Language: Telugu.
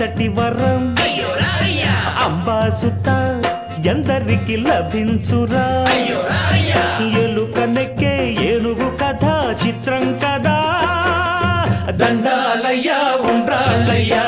ఎంతటి వరం. అంబాసుత ఎందరికి లభించురా? ఎలుక నెక్కే ఏనుగు కథ చిత్రం కదా దండాలయ్యా ఉండ్రాళ్ళయ్యా.